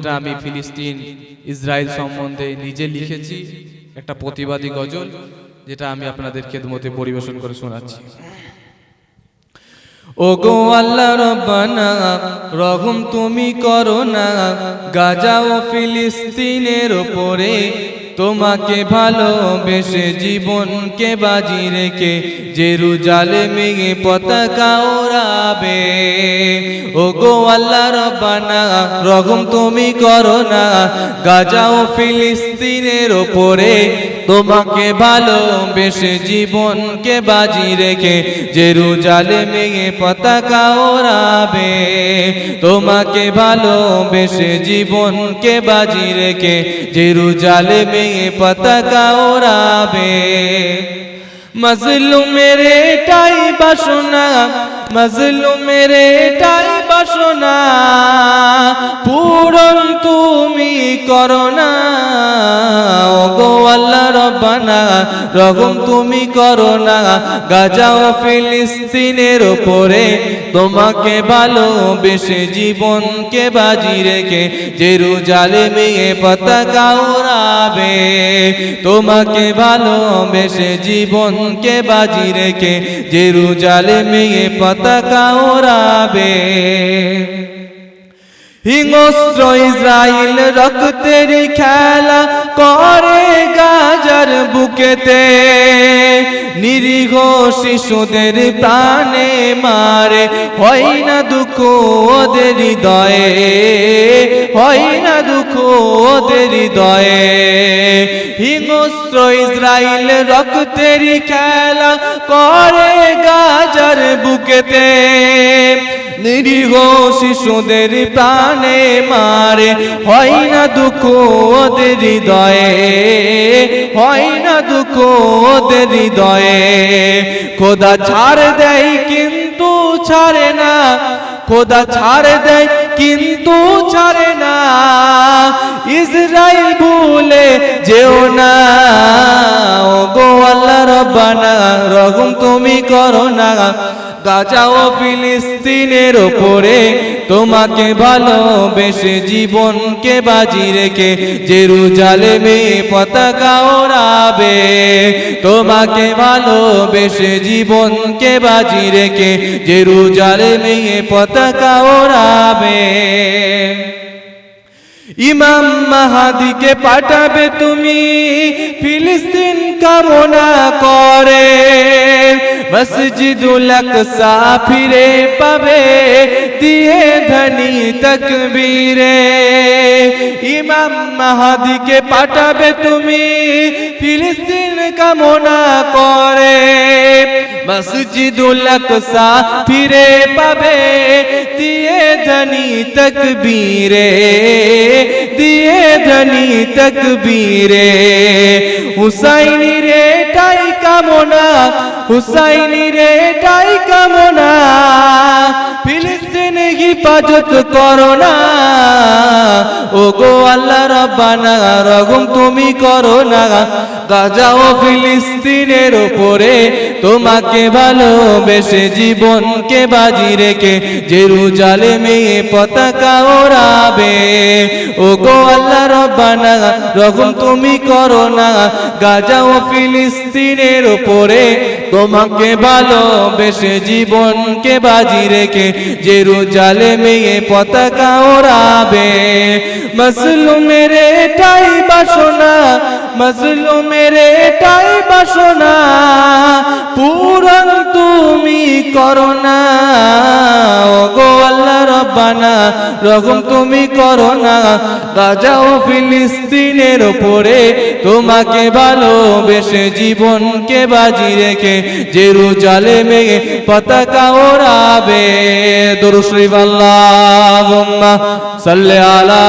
এটা আমি ফিলিস্তিন, ইসরায়েল সম্বন্ধে নিজে লিখেছি, একটা প্রতিবাদী গজল, যেটা আমি আপনাদের খেদমতে পরিবেশন করে শোনাচ্ছি। ও গো আল্লাহ রব্বানা, রহম তুমি করো না, গাজা ও ফিলিস্তিনের ওপরে তোমাকে ভালোবেসে জীবনকে বাজি রেখে, জেরুজালেমে পতাকা ওড়াবে। ও গো আল্লাহ রব্বানা, রহম তুমি করো না গাজা ও ফিলিস্তিনের ওপরে। তোমাকে ভালোবেসে জীবনকে বাজি রেখে জেরুজালেমে পতাকা ওড়াবে। তোমাকে ভালোবেসে জীবনকে বাজি রেখে জেরুজালেমে পতাকা ওড়াবে। মজলুমের এটাই বাসনা, মজলুমের এটাই বাসনা পূরণ তুমি করো রকম তুমি করো না। গাজা ও ফিলিস্তিনের ওপরে তোমাকে ভালোবেসে জীবনকে বাজি রেখে জেরুজালেমে পতাকা ওড়াবে তোমাকে ভালোবেসে জীবনকে বাজি রেখে জেরুজালেমে পতাকা ওড়াবে হিংস্র ইসরায়েল রক্তের খেলা করে গাজার বুকেতে নিরীহ শিশুদের প্রাণে মারে। হয় না দুঃখ ওদের হৃদয়ে, হয় না দুঃখ ওদের হৃদয়ে। হিংস্র ইসরায়েল রক্তের খেলা করে গাজার বুকেতে। নিরীহ শিশুদের প্রাণে মারে, হয় না দুঃখ ওদের হৃদয়ে, হয় না দুঃখ ওদের হৃদয়ে। খোদা ছাড় দেয় কিন্তু ছাড়ে না, খোদা ছাড় দেয় কিন্তু ছাড়ে না। ইসরায়েল ভুলে যেও না। তুমি করো না। গাজা ও ফিলিস্তিনের ওপরে তোমাকে ভালোবেসে জীবনকে বাজি রেখে জেরুজালেমে পতাকা ওড়াবে। তোমাকে ভালোবেসে জীবনকে বাজি রেখে জেরুজালেমে পতাকা ওড়াবে। ইমাম মাহাদিকে পাঠাবে তুমি, ফিলিস্তিন কামনা করে। মসজিদুল আকসা ফিরে পাবে দিয়ে ধনী তকবীরে ইমাম মাহাদিকে পাঠাবে তুমি ফিলিস্তিন কামনা করে মসজিদুল আকসা ফিরে পাবে দিয়ে ধনী তকবীরে দিয়ে ধনী তকবীরে হুসাইনি রে টাই কামনা হুসাইনি রে টাই কামনা। ফিলিস্তিন হিফাজত করো না ও গো আল্লাহ রব্বানা, রগম তুমি করো না গাজা ও ফিলিস্তিনের ওপরে। তোমাকে ভালোবেসে জীবনকে বাজি রেখে জেরুজালেমে পতাকা ওড়াবে। ও গো আল্লাহ রব্বানা রকম তুমি করো না। গাজা ও ফিলিস্তিনের ওপরে। তোমাকে ভালোবেসে জীবনকে বাজি রেখে জেরুজালেমে পতাকা ওড়াবে। মজলুমের এটাই বাসনা মজলুমের এটাই বাসনা, পূরণ তুমি করো না। গো আল্লাহ রব্বানা রকম তুমি করো না। গাজা ও ফিলিস্তিনের ওপরে তোমাকে ভালোবেসে জীবনকে বাজি রেখে জেরুজালেমে পতাকা ওড়াবে। দরুদ শরীফ, আল্লাহুম্মা সাল্লি আলা